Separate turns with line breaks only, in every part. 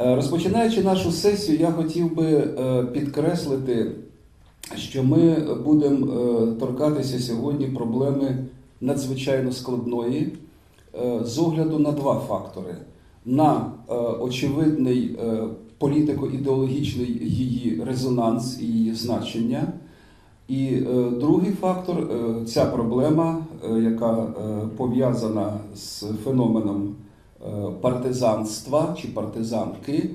Е, Розпочинаючи нашу сесію, я хотів би е, підкреслити, що ми будемо е, торкатися сьогодні проблеми надзвичайно складної з огляду на два фактори: на очевидний політико-ідеологічний її резонанс і її значення. І другий фактор ця проблема, яка пов'язана з феноменом партизанства чи партизанки,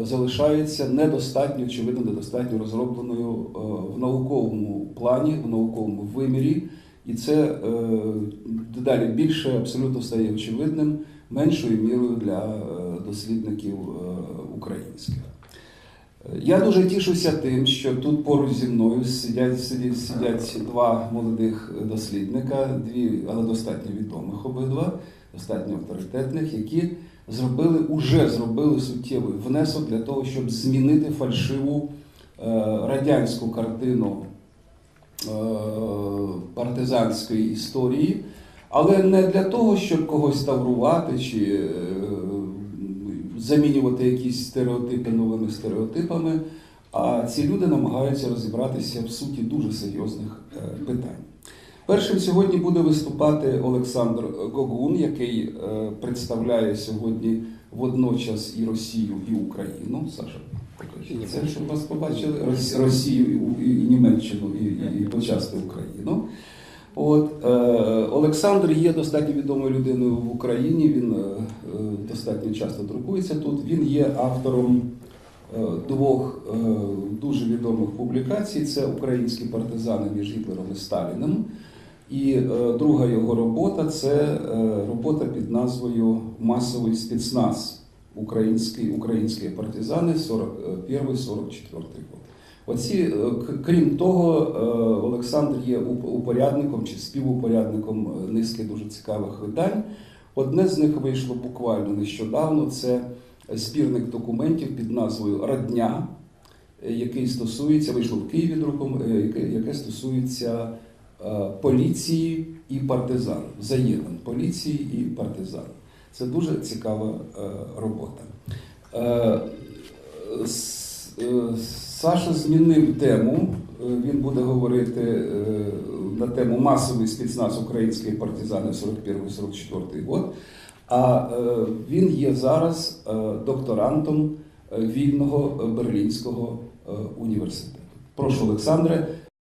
е, залишається недостатньо, очевидно, недостатньо розробленою е, в науковому плані, в науковому вимірі. І це е, дедалі більше абсолютно стає очевидним меншою мірою для е, дослідників е, українських. Я дуже тішуся тим, що тут поруч зі мною сидять, сидять, сидять два молодих дослідника, дві, але достатньо відомих обидва, достатньо авторитетних, які зробили, уже зробили суттєвий внесок для того, щоб змінити фальшиву е, радянську картину е, партизанської історії, але не для того, щоб когось таврувати чи е, замінювати якісь стереотипи новими стереотипами. А ці люди намагаються розібратися в суті дуже серйозних е, питань. Першим сьогодні буде виступати Олександр Гогун, який е, представляє сьогодні водночас і Росію, і Україну. Саша, покажіть це, щоб вас побачили Рос- Росію і Німеччину, і, і, і почасти Україну. От е, Олександр є достатньо відомою людиною в Україні. Він е, е, достатньо часто друкується тут. Він є автором е, двох е, дуже відомих публікацій: це Українські партизани між Гітлером і Сталіним. І е, друга його робота це е, робота під назвою Масовий спецназ. Українські, українські партизани 41-44 год. Оці, е, крім того, е, Олександр є упорядником чи співупорядником е, низки дуже цікавих видань. Одне з них вийшло буквально нещодавно. Це збірник документів під назвою Радня, який стосується, вийшло в Києві друком, яке, стосується поліції і партизан, взаємин поліції і партизан. Це дуже цікава робота. Саша змінив тему. Е, Він буде говорити е, на тему масовий спецназ українських партизанів 41-44 год. А е, він є зараз докторантом вільного Берлінського університету. Прошу, Олександре,